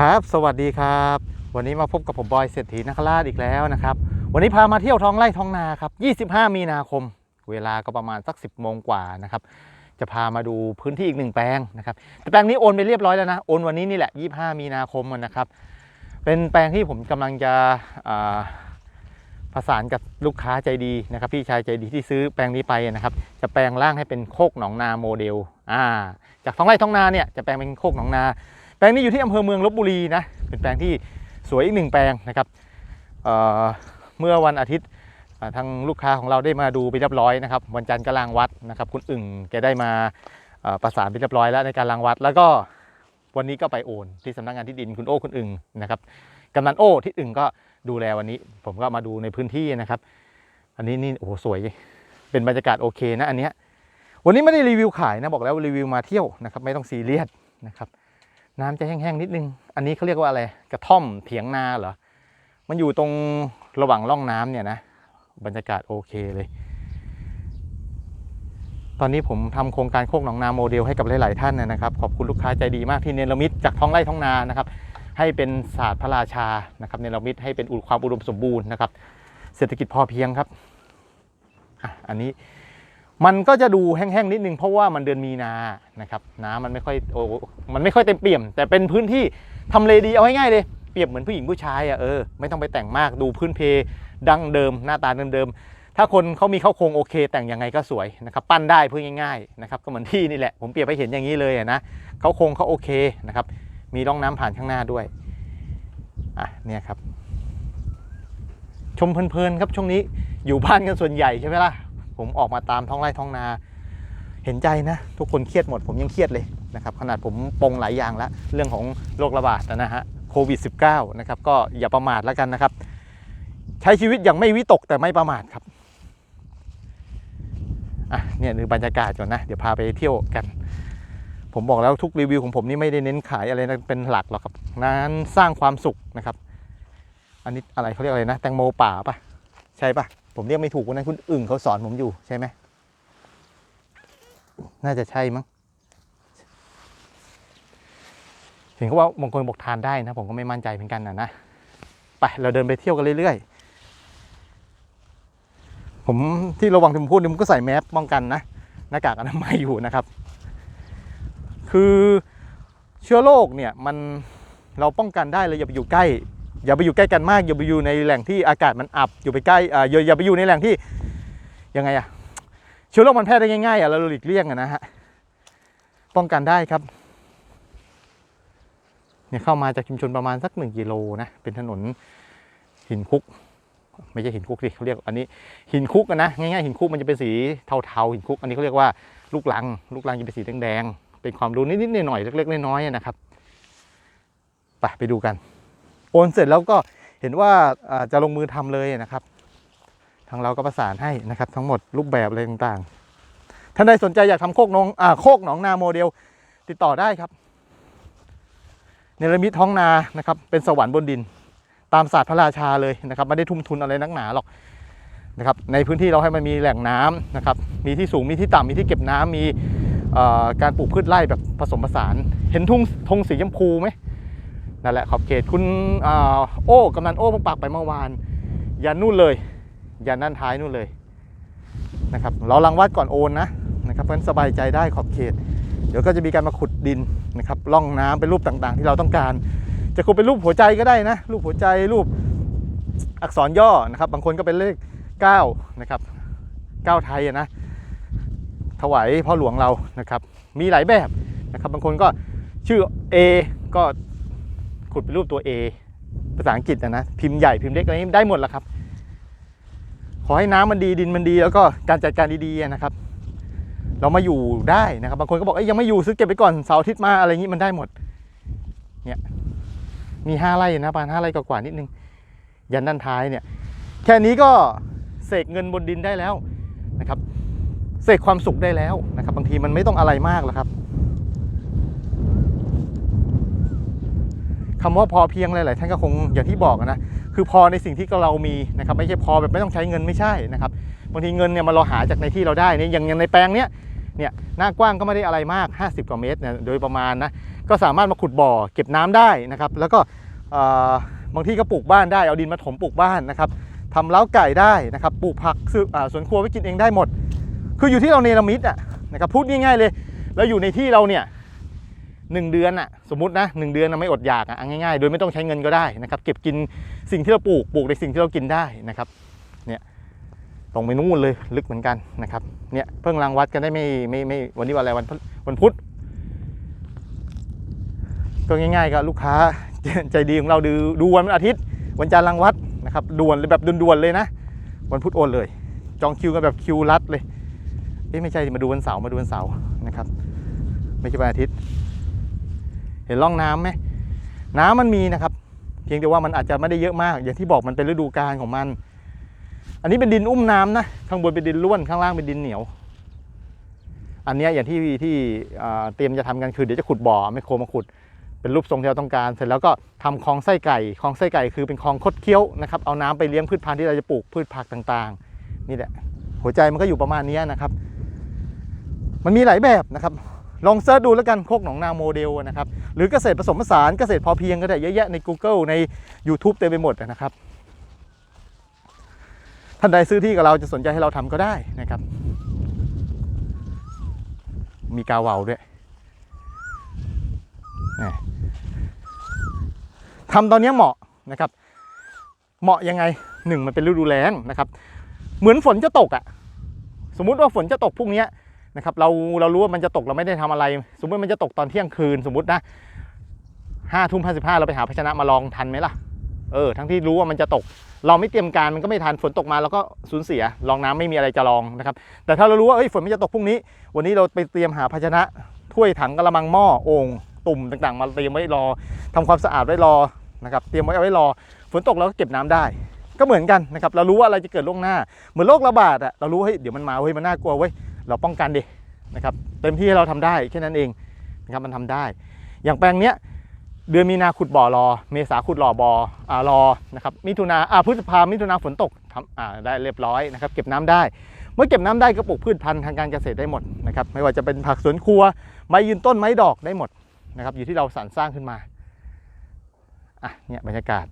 ครับ สวัสดีครับ วันนี้มาพบกับผมบอยเศรษฐีนคราชอีกแล้วนะครับ วันนี้พามาเที่ยวท้องไร่ท้องนาครับ 25 มีนาคม เวลาก็ประมาณสัก 10โมงกว่านะครับ จะพามาดูพื้นที่อีกหนึ่งแปลงนะครับแต่แปลงนี้โอนไปเรียบร้อยแล้วนะ โอนวันนี้นี่แหละ 25 มีนาคมนะครับ เป็นแปลงที่ผมกำลังจะประสานกับลูกค้าใจดีนะครับ พี่ชายใจดีที่ซื้อแปลงนี้ไปนะครับ จะแปลงร่างให้เป็นโคกหนองนาโมเดลอ่าจากท้องไร่ท้องนาเนี่ยจะแปลงเป็นโคกหนองนา แปลงนี้อยู่ที่อำเภอเมืองลบบุรีนะเป็นแปลงที่สวยอีกหนึ่งแปลงนะครับเเมื่อวันอาทิตย์ทางลูกค้าของเราได้มาดูไปเรียบร้อยนะครับวันจันทร์ก็ลางวัดนะครับ คุณอึ่งแกได้มาประสานไปเรียบร้อยแล้วในการลางวัด แล้วก็วันนี้ก็ไปโอนที่สำนักงานที่ดินคุณโอ้คุณอึ่งนะครับกำนันโอ้ที่อึ่งก็ดูแลวันนี้ ผมก็มาดูในพื้นที่นะครับ อันนี้นี่โอ้สวยเป็นบรรยากาศโอเคนะอันเนี้ยวันนี้ไม่ได้รีวิวขายนะบอกแล้วรีวิวมาเที่ยวนะครับ ไม่ต้องซีเรียสนะครับ น้ำจะแห้งๆนิดนึง อันนี้เขาเรียกว่าอะไร กระท่อมเถียงนาเหรอ มันอยู่ตรงระหว่างร่องน้ำเนี่ยนะ บรรยากาศโอเคเลย ตอนนี้ผมทำโครงการโคกหนองนาโมเดลให้กับหลาย ๆ ท่านนะครับ ขอบคุณลูกค้าใจดีมากที่เนรมิตจากท้องไร่ท้องนานะครับ ให้เป็นศาสตร์พระราชา นะครับ เนรมิตให้เป็นอุดความอุดมสมบูรณ์นะครับ เศรษฐกิจพอเพียงครับ อะ อันนี้ มันก็จะดูแห้งๆนิดนึงเพราะว่ามันเดือนมีนานะครับน้ำมันไม่ค่อยโอ้มันไม่ค่อยเต็มเปี่ยม แต่เป็นพื้นที่ทำเลดีเอาง่ายๆเลยเปรียบเหมือนผู้หญิงผู้ชายอะเออไม่ต้องไปแต่งมากดูพื้นเพดั้งเดิม หน้าตาเดิมๆถ้าคนเขามีเข้าโครงโอเค แต่งยังไงก็สวยนะครับปั้นได้เพื่อง่ายๆนะครับก็เหมือนที่นี่แหละผมเปรียบให้เห็นอย่างนี้เลยะนะเขาโครงเขาโอเคนะครับมีร่องน้ำผ่านข้างหน้าด้วยอะเนี่ยครับชมเพลินๆครับช่วงนี้อยู่บ้านกันส่วนใหญ่ใช่ไหมล่ะ ผมออกมาตามท้องไร่ท้องนา เห็นใจนะ ทุกคนเครียดหมดผมยังเครียดเลยนะครับขนาดผมปงหลายอย่างแล้วเรื่องของโรคระบาดนะฮะโควิด -19 นะครับก็อย่าประมาทแล้วกันนะครับ ใช้ชีวิตอย่างไม่วิตกแต่ไม่ประมาทครับอะเนี่ยคือบรรยากาศก่อนนะ เดี๋ยวพาไปเที่ยวกัน ผมบอกแล้วทุกรีวิวของผมนี่ไม่ได้เน้นขายอะไรนะเป็นหลักหรอกครับ นั้นสร้างความสุขนะครับ อันนี้อะไรเขาเรียกอะไรนะ แตงโมป่าปะใช่ปะ ผมเรียกไม่ถูกวันนั้นคุณอึ่งเขาสอนผมอยู่ใช่ไหมน่าจะใช่มั้งเห็นเขาว่าบางคนบอกทานได้นะ ผมก็ไม่มั่นใจเหมือนกันนะนะไปเราเดินไปเที่ยวกันเรื่อยๆ ผมที่ระวังที่ผมพูดนี่ผมก็ใส่แมสป้องกันนะหน้ากากอนามัยอยู่นะครับ คือเชื้อโรคเนี่ยมันเราป้องกันได้เลยอย่าไปอยู่ใกล้ อย่าไปอยู่ใกล้กันมาก อย่าไปอยู่ในแหล่งที่อากาศมันอับ อยู่ไปใกล้อ่าอย่าไปอยู่ในแหล่งที่ยังไงอะเชื้อโรคมันแพร่ได้ง่ายๆอะเราหลีกเลี่ยงอะนะฮะป้องกันได้ครับเนี่ยเข้ามาจากชุมชนประมาณสักหนึ่งกิโลนะเป็นถนนหินคุก ไม่ใช่หินคุกดิเขาเรียกอันนี้หินคุกอะนะง่ายๆหินคุกมันจะเป็นสีเทาๆหินคุก อันนี้เขาเรียกว่าลูกลัง ลูกลังจะเป็นสีแดงๆเป็นความรู้นิดๆหน่อยๆเล็กๆน้อยๆนะครับไปไปดูกัน โอนเสร็จแล้วก็เห็นว่าจะลงมือทำเลยนะครับ ทางเราก็ประสานให้นะครับ ทั้งหมดรูปแบบอะไรต่างๆท่านใดสนใจอยากทำโคกหนองโคกหนองนาโมเดล ติดต่อได้ครับเนรมิตท้องนานะครับ เป็นสวรรค์บนดิน ตามศาสตร์พระราชาเลยนะครับไม่ได้ทุ่มทุนอะไรนักหนาหรอกนะครับ ในพื้นที่เราให้มันมีแหล่งน้ำนะครับ มีที่สูงมีที่ต่ำมีที่เก็บน้ำมีการปลูกพืชไร่แบบผสมผสาน เห็นทุ่งธงสีชมพูไหม นั่นแหละขอบเขตคุณโอ้กำนันโอ้พงปักไปเมื่อวานยันนู่นเลยยันด้านท้ายนู่นเลยนะครับเราลังวัดก่อนโอนนะนะครับเพราะฉะนั้นสบายใจได้ขอบเขต เดี๋ยวก็จะมีการมาขุดดินนะครับล่องน้ำเป็นรูปต่างๆ ที่เราต้องการ จะขุดเป็นรูปหัวใจก็ได้นะรูปหัวใจรูปอักษรย่อนะครับ บางคนก็เป็นเลข9นะครับ9ไทยนะถวายพ่อหลวงเรานะครับ มีหลายแบบนะครับ บางคนก็ชื่อ A ก็ ขุดเป็นรูปตัว A ภาษาอังกฤษอะนะพิมพ์ใหญ่พิมพ์เล็กอะไรนี้ได้หมดแหละครับ ขอให้น้ำมันดีดินมันดีแล้วก็การจัดการดีๆนะครับ เรามาอยู่ได้นะครับ บางคนก็บอกเอ้ยยังไม่อยู่ซื้อเก็บไปก่อนเสาร์อาทิตย์มาอะไรอย่างนี้มันได้หมด เนี่ย มีห้าไร่นะประมาณห้าไร่กว่าๆนิดนึง ยันด้านท้ายเนี่ย แค่นี้ก็เสกเงินบนดินได้แล้วนะครับ เสกความสุขได้แล้วนะครับ บางทีมันไม่ต้องอะไรมากหรอกครับ คำว่าพอเพียงหลายๆท่านก็คงอย่างที่บอกนะคือพอในสิ่งที่เรามีนะครับไม่ใช่พอแบบไม่ต้องใช้เงินไม่ใช่นะครับบางทีเงินเนี่ยมันเราหาจากในที่เราได้เนี่ยอย่างในแปลงเนี้ยเนี่ยหน้ากว้างก็ไม่ได้อะไรมาก 50 กว่าเมตรเนี่ยโดยประมาณนะก็สามารถมาขุดบ่อเก็บน้ำได้นะครับแล้วก็บางที่ก็ปลูกบ้านได้เอาดินมาถมปลูกบ้านนะครับทำเล้าไก่ได้นะครับปลูกผักซื้อสวนครัวไว้กินเองได้หมด คืออยู่ที่เราเนรมิตอะนะครับพูดง่ายๆเลย แล้วอยู่ในที่เราเนี่ย หนึ่งเดือนอะสมมตินะหนึ่งเดือนน่ะไม่อดอยากอะเอาง่ายๆ โดยไม่ต้องใช้เงินก็ได้นะครับ เก็บกินสิ่งที่เราปลูกปลูกในสิ่งที่เรากินได้นะครับเนี่ยลงไปนู่นเลยลึกเหมือนกันนะครับเนี่ยเพิ่งรางวัดกันได้ไม่ไม่ไม่วันนี้วันอะไรวันวันพุธก็ง่ายๆก็ลูกค้าใจดีของเราดูดูวันอาทิตย์ วันจันทร์รางวัดนะครับด่วนเลยแบบด่วนๆเลยนะ วันพุธโอนเลย จองคิวกันแบบคิวรัดเลยเอ๊ะไม่ใช่มาดูวันเสาร์มาดูวันเสาร์นะครับ ไม่ใช่วันอาทิตย์ เห็นร่องน้ำไหมน้ำมันมีนะครับ เพียงแต่ว่ามันอาจจะไม่ได้เยอะมาก อย่างที่บอกมันเป็นฤดูกาลของมัน อันนี้เป็นดินอุ้มน้ำนะ ข้างบนเป็นดินร่วน ข้างล่างเป็นดินเหนียว อันนี้อย่างที่ที่เตรียมจะทำกันคือเดี๋ยวจะขุดบ่อไม่โครมาขุด เป็นรูปทรงที่เราต้องการ เสร็จแล้วก็ทำคลองไส้ไก่ คลองไส้ไก่คือเป็นคลองคดเคี้ยวนะครับ เอาน้ำไปเลี้ยงพืชพันธุ์ที่เราจะปลูกพืชผักต่างๆ นี่แหละ หัวใจมันก็อยู่ประมาณนี้นะครับ มันมีหลายแบบนะครับ ลองเสิร์ชดูแล้วกันโคกหนองนาโมเดลนะครับ หรือเกษตรผสมผสานเกษตรพอเพียงก็ได้เยอะแยะใน Google ใน YouTube เต็มไปหมดนะครับท่านใดซื้อที่กับเราจะสนใจให้เราทำก็ได้นะครับ มีกาวเวาด้วยทำตอนนี้เหมาะนะครับ เหมาะยังไงหนึ่งมันเป็นฤดูแล้งนะครับ เหมือนฝนจะตกอะ่ะ สมมุติว่าฝนจะตกพรุ่งนี้ นะครับเราเรารู้ว่ามันจะตกเราไม่ได้ทำอะไร สมมติมันจะตกตอนเที่ยงคืนสมมตินะห้าทุ่มห้าสิบห้าเราไปหาภาชนะมาลองทันไหมล่ะเออทั้งที่รู้ว่ามันจะตก เราไม่เตรียมการมันก็ไม่ทันฝนตกมาเราก็สูญเสียลองน้ำไม่มีอะไรจะลองนะครับแต่ถ้าเรารู้ว่าเอ้ยฝนมันจะตกพรุ่งนี้ วันนี้เราไปเตรียมหาภาชนะถ้วยถังกระมังหม้อโอ่งตุ่มต่างๆ มาเตรียมไว้รอทำความสะอาดไว้รอนะครับเตรียมไว้เอาไว้รอ ฝนตกเราก็เก็บน้ำได้ ก็เหมือนกันนะครับเรารู้ว่าอะไรจะเกิดล่วงหน้า เหมือนโรคระบาดอะเรารู้เฮ้ยเดี๋ยวมันมาเว้ยมันน่ากลัวเว้ย เราป้องกันดินะครับเต็มที่เราทำได้แค่นั้นเองนะครับมันทำได้ อย่างแปลงเนี้ยเดือนมีนาขุดบ่อรอ เมษาขุดหล่อบ่ออ่ารอนะครับมิถุนาอ่าพฤษภามิถุนาฝนตกทำอ่าได้เรียบร้อยนะครับเก็บน้ำได้ เมื่อเก็บน้ำได้ก็ปลูกพืชพันธุ์ทางการเกษตรได้หมดนะครับไม่ว่าจะเป็นผักสวนครัวไม้ยืนต้นไม้ดอกได้หมดนะครับอยู่ที่เราสรรสร้างขึ้นมาอะเนี่ยบรรยากาศ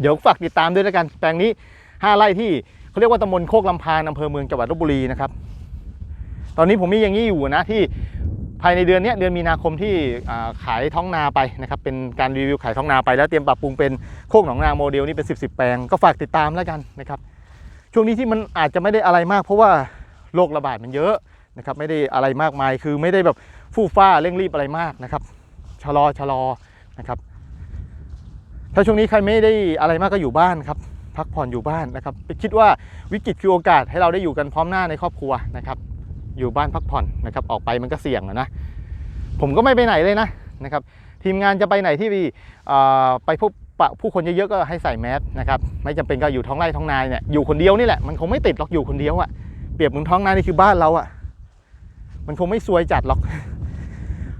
เดี๋ยวฝากติดตามด้วยแล้วกัน แปลงนี้ 5 ไร่ที่ เขาเรียกว่าตำบลโคกลำพานอำเภอเมืองจังหวัดลบบุรีนะครับ ตอนนี้ผมมีอย่างนี้อยู่นะที่ภายในเดือนนี้เดือนมีนาคมที่ขายท้องนาไปนะครับเป็นการรีวิวขายท้องนาไปแล้วเตรียมปรับปรุงเป็นโคกหนองนาโมเดลนี่เป็น 10บสแปลงก็ฝากติดตามแล้วกันนะครับ ช่วงนี้ที่มันอาจจะไม่ได้อะไรมาก เพราะว่าโรคระบาดมันเยอะนะครับไม่ได้อะไรมากมาย คือไม่ได้แบบฟู่ฟ้าเร่งรีบอะไรมากนะครับชะลอชะลอนะครับ ถ้าช่วงนี้ใครไม่ได้อะไรมากก็อยู่บ้านครับ พักผ่อนอยู่บ้านนะครับไปคิดว่าวิกฤตคือโอกาสให้เราได้อยู่กันพร้อมหน้าในครอบครัวนะครับ อยู่บ้านพักผ่อนนะครับ ออกไปมันก็เสี่ยงนะ ผมก็ไม่ไปไหนเลยนะนะครับ ทีมงานจะไปไหนที่ไปพบปะผู้คนเยอะๆก็ให้ใส่แมสนะครับ ไม่จำเป็นก็อยู่ท้องไร่ท้องนาเนี่ยอยู่คนเดียวนี่แหละมันคงไม่ติดหรอกอยู่คนเดียวอะเปรียบเหมือนท้องนานี่คือบ้านเราอะมันคงไม่ซวยจัดหรอก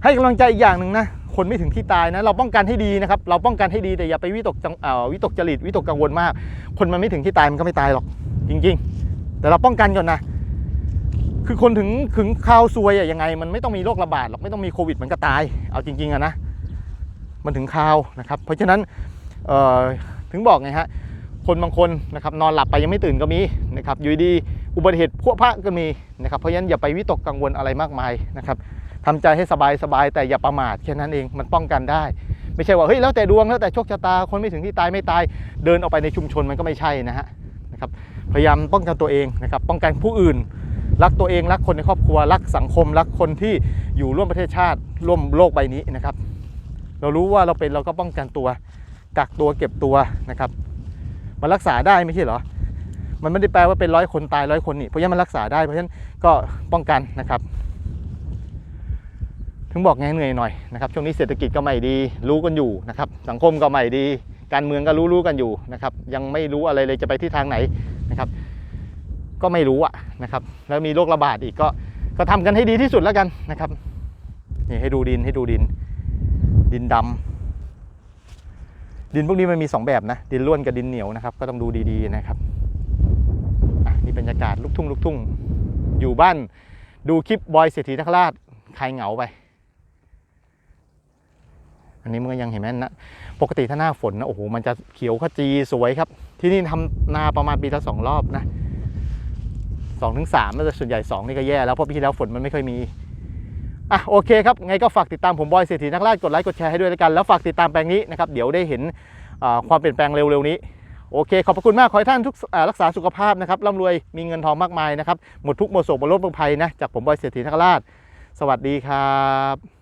ให้กำลังใจอีกอย่างหนึ่งนะ คนไม่ถึงที่ตายนะ เราป้องกันให้ดีนะครับ เราป้องกันให้ดีแต่อย่าไปวิตกวิตกจริตวิตกกังวลมาก คนมันไม่ถึงที่ตายมันก็ไม่ตายหรอก จริง ๆ แต่เราป้องกันก่อนนะ คือคนถึงถึงข่าวซวยอะยังไง มันไม่ต้องมีโรคระบาดหรอกไม่ต้องมีโควิดมันก็ตาย เอาจริงๆอะนะมันถึงข่าวนะครับ เพราะฉะนั้นถึงบอกไงฮะคนบางคนนะครับนอนหลับไปยังไม่ตื่นก็มีนะครับอยู่ดีอุบัติเหตุพวกพระก็มีนะครับเพราะฉะนั้นอย่าไปวิตกกังวลอะไรมากมายนะครับ ทำใจให้สบายสบายแต่อย่าประมาทแค่นั้นเองมันป้องกันได้ ไม่ใช่ว่าเฮ้ยแล้วแต่ดวงแล้วแต่โชคชะตาคนไม่ถึงที่ตายไม่ตาย เดินออกไปในชุมชนมันก็ไม่ใช่นะฮะนะครับพยายามป้องกันตัวเองนะครับป้องกันผู้อื่น รักตัวเองรักคนในครอบครัวรักสังคมรักคนที่อยู่ร่วมประเทศชาติร่วมโลกใบนี้นะครับ เรารู้ว่าเราเป็นเราก็ป้องกันตัวกักตัวเก็บตัวนะครับมันรักษาได้ไม่ใช่เหรอ มันไม่ได้แปลว่าเป็นร้อยคนตายร้อยคนนี่ เพราะฉะนั้นมันรักษาได้ เพราะฉะนั้นก็ป้องกันนะครับ ถึงบอกไงเหนื่อยหน่อยนะครับช่วงนี้เศรษฐกิจก็ไม่ดีรู้กันอยู่นะครับสังคมก็ไม่ดี การเมืองก็รู้รู้กันอยู่นะครับยังไม่รู้อะไรเลยจะไปที่ทางไหนนะครับ ก็ไม่รู้อะนะครับแล้วมีโรคระบาดอีกก็ก็ทำกันให้ดีที่สุดแล้วกันนะครับนี่ให้ดูดินให้ดูดิน ดินดำดินพวกนี้มันมี 2 แบบนะดินร่วนกับดินเหนียวนะครับ ก็ต้องดูดีๆนะครับอะนี่บรรยากาศลูกทุ่งลูกทุ่ง อยู่บ้านดูคลิปบอยเศรษฐีนคราชคลายเหงาไป อันนี้มันก็ยังเห็นไหมนะปกติถ้าหน้าฝนนะโอ้โหมันจะเขียวขจีสวยครับ ที่นี่ทำนาประมาณปีละสองรอบนะสองถึงสามแล้วแต่ส่วนใหญ่สองนี่ก็แย่แล้วเพราะปีที่แล้วฝนมันไม่ค่อยมีอะโอเคครับไงก็ฝากติดตามผมบอยเศรษฐีนักล่ากดไลค์กดแชร์ให้ด้วยแล้วกัน แล้วฝากติดตามแปลงนี้นะครับเดี๋ยวได้เห็นความเปลี่ยนแปลงเร็วๆนี้โอเค ขอบพระคุณมาก ขอให้ท่านทุกอ่ารักษาสุขภาพนะครับร่ำรวยมีเงินทองมากมายนะครับ หมดทุกข์หมดโศกหมดโรคหมดภัยนะ จากผมบอยเศรษฐีนักราช สวัสดีครับ